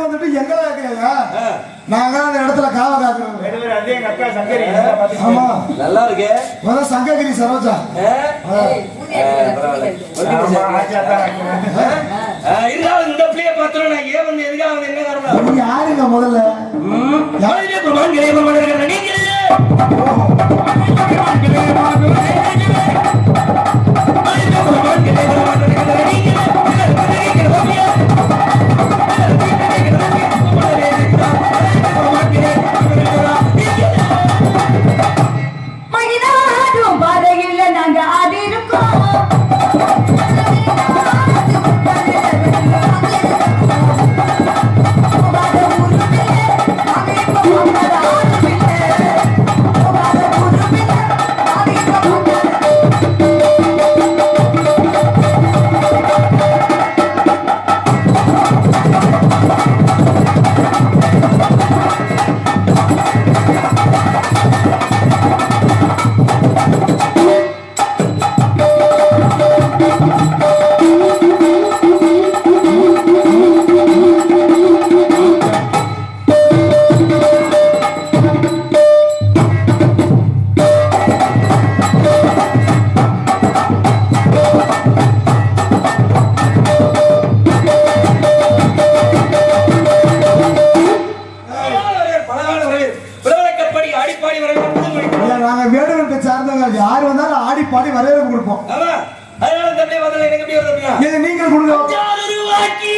வீட்டுக்கு வந்துட்டு எங்களை கேட்கலையா நாங்க தான் அந்த இடத்துல காவ காக்குறோம். ஆமா. நல்லா இருக்கு. முதல்ல சங்ககிரி சரோஜா. ஆ? ஆ, ஆடிப்பாடி வரவேற்பு நாங்க வேடுவனுக்கு சார்ந்தவங்க யார் வந்தாலும் ஆடி பாடி வரவேற்பு கொடுப்போம். அதனால பிள்ளை வந்ததுல எனக்கு எப்படி வருது அப்படின்னா? இது நீங்க கொடுங்க கொடுத்த வட்டி.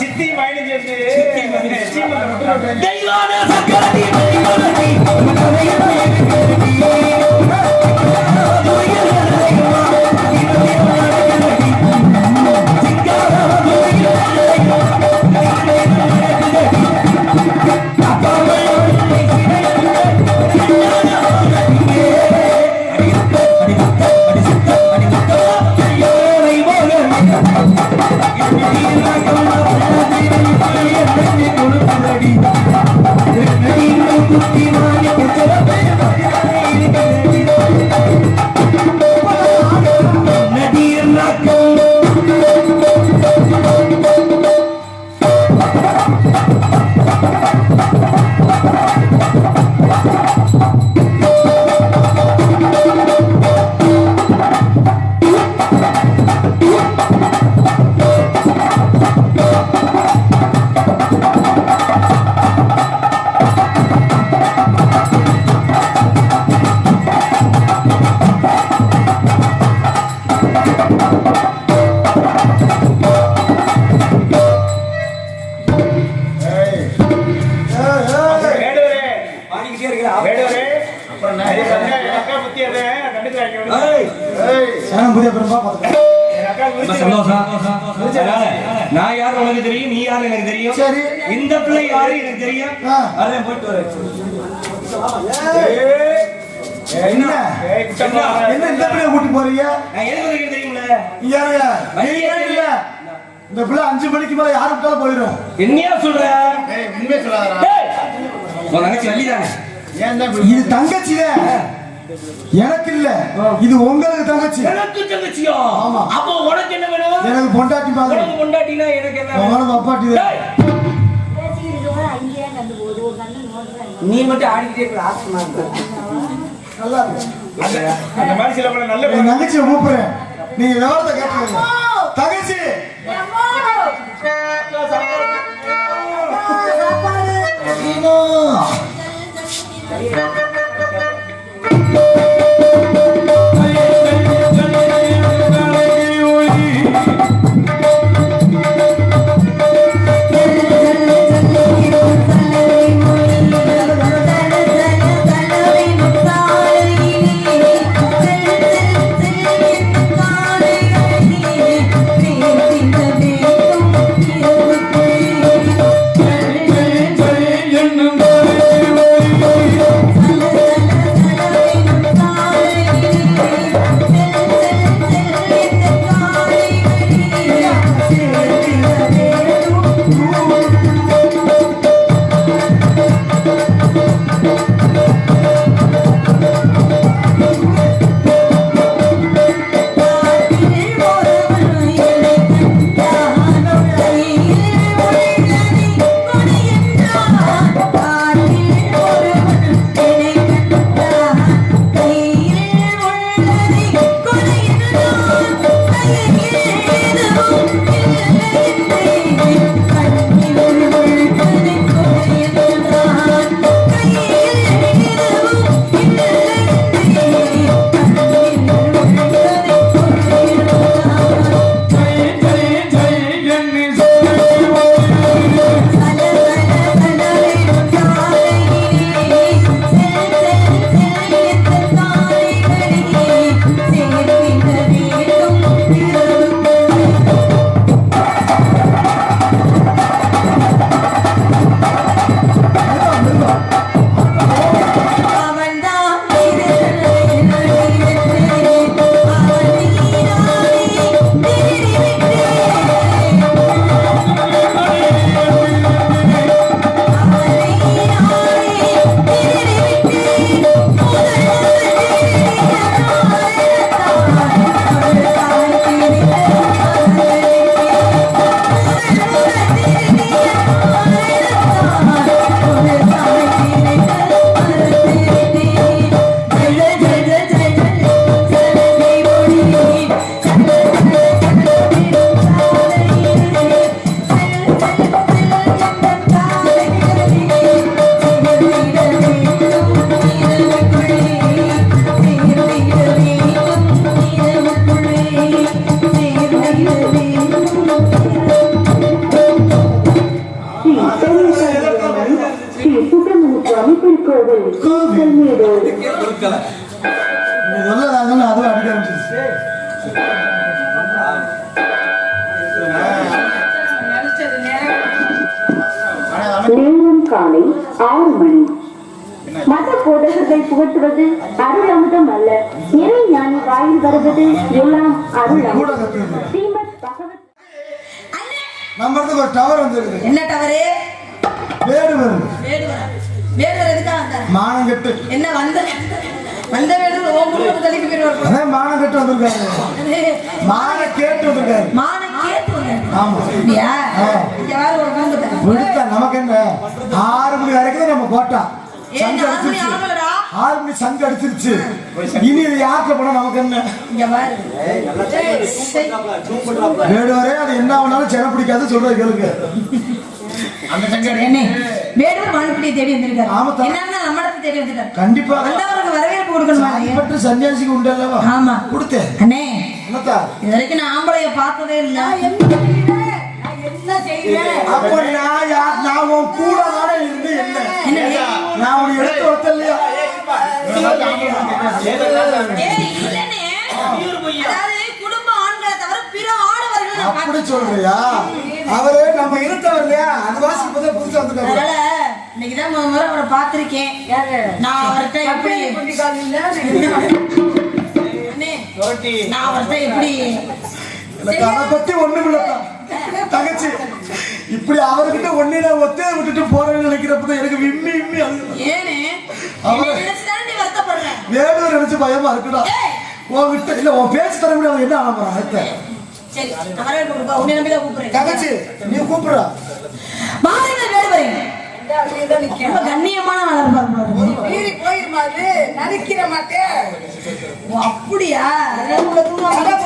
சித்தி மைனஸ் சேர்த்து. சீமந்தம் பண்றாங்க. ஏய், புதிய பெரும்பா பார்த்துக்கலாம். சந்தோஷம். நான் யாரு உனக்கு தெரியும்? நீ யாரு எனக்கு தெரியும்? சரி. இந்த பிள்ளை யாரு எனக்கு தெரியும். அதான் போயிட்டு ஏய், என்ன. என்ன? இந்த பிள்ளைய கூட்டி போறீங்க? நான் எதுக்கு? வழியே நீங்க இல்ல. இந்த பிள்ளை அஞ்சு மணிக்கு மேல யாரு விட்டாலும் போயிடும். என்னையா சொல்ற? ஏய், உண்மையை சொல்லாதடா. ஏய், உன் தங்கச்சி வள்ளிதானே? இது தங்கச்சி எனக்கு இல்ல இது உங்களுக்கு தங்கச்சி. எனக்கு தங்கச்சியா? ஆமா. அப்போ உனக்கு என்ன வேணும்? எனக்கு பொண்டாட்டி மாதிரி உனக்கு பொண்டாட்டினா எனக்கு என்ன? உனக்கு அப்பாட்டி நீ மட்டும் ஆடிக்கிட்டே இருக்க ஆசமா நல்லா இருக்கு. அந்த மாதிரி சில பல நல்ல என் தங்கச்சியை கூப்பிடுறேன் நீங்க விவரத்தை கேட்டுக்கோங்க. தங்கச்சி! Thank you. ஸ்ரீ சுப்பிரமணிய சுவாமி சொல்லதாங்கன்னு அதுவும் அடிக்க ஆரம்பிச்சிருச்சு நேரம் காலை ஆறு மணி. மத போதகர்கள் புகட்டுவது அருள் அமுதம் அல்ல. இறை ஞானி வாயில் வருவது எல்லாம் அருள் அமுதம். நம்ம இடத்துக்கு ஒரு டவர் வந்துருக்குது என்ன வருது வேடுவர் வேடுவர் எதுக்காக வந்தார்? மானம் கெட்டு என்ன வந்த வந்த வேடுவர் ஓ முழுவதும் தலைக்கு போயிடுவார் அதான் மானம் கெட்டு வந்திருக்காரு. மானம் கேட்டு வந்திருக்காரு. மான கேட்டு ஆமா. அப்படியா? ஒரு வந்து விடுத்தா நமக்கு என்ன? ஆறு மணி வரைக்கும் நம்ம கோட்டா ஏன் சங்கு ஆறு மணி அடிச்சிருச்சு. ஆகலடா ஆறு மணி சங்கு அடிச்சிருச்சு. இனி இது யார்கிட்ட போனா நமக்கு என்ன? இங்க பாரு. ஏய், சரி. வேடுவரே அது என்ன ஆனாலும் சென பிடிக்காது சொல்றது கேளுங்க. அந்த சங்கர் என்ன வேடுவர் மனுப்படியை தேடி வந்திருக்காரு. ஆமா, என்னன்னா நம்ம இடத்தை தேடி வந்துட்டார் கண்டிப்பா. வந்தவருக்கு வரவேற்பு கொடுக்கணுமா? பட்டு சன்னியாசிக்கு உண்டு அல்லவா? ஆமா. கொடுத்தேன் அண்ணே என்னத்தா? இது வரைக்கும் நான் ஆம்பளைய பார்த்ததே இல்ல. என்ன செய்யறேன் அப்ப நான் குடும்ப ஆண்களை தவிர பிற ஆடவர்கள் அப்படி சொல்றியா? அவரு நம்ம இருந்தவர் இல்லையா? அந்த வாசி இப்பதான் புதுசா வந்துட்டாரு. இன்னைக்குதான் முதல் முறை அவரை பார்த்திருக்கேன். நான் அவர்கிட்ட எப்படி நான் அவர்கிட்ட எப்படி அதை பத்தி ஒண்ணும் இல்லப்பா தங்கச்சி. இப்படி அவர்கிட்ட ஒன்னே ஒத்தே விட்டுட்டு போறேன்னு நினைக்கிறப்பதான் எனக்கு விம்மி விம்மி அது. ஏனே வேடூர் நினைச்சு பயமா இருக்குடா. உன்கிட்ட இல்ல உன் பேச்சு தர முடியாது என்ன ஆக போறான் அடுத்த? தங்கச்சி நீ கூப்பிடுறா. பாருங்கள் வேடுவரே ரொம்ப கண்ணியமான நடிக்கிற மாட்டேன். ஓ, அப்படியா? தூங்காம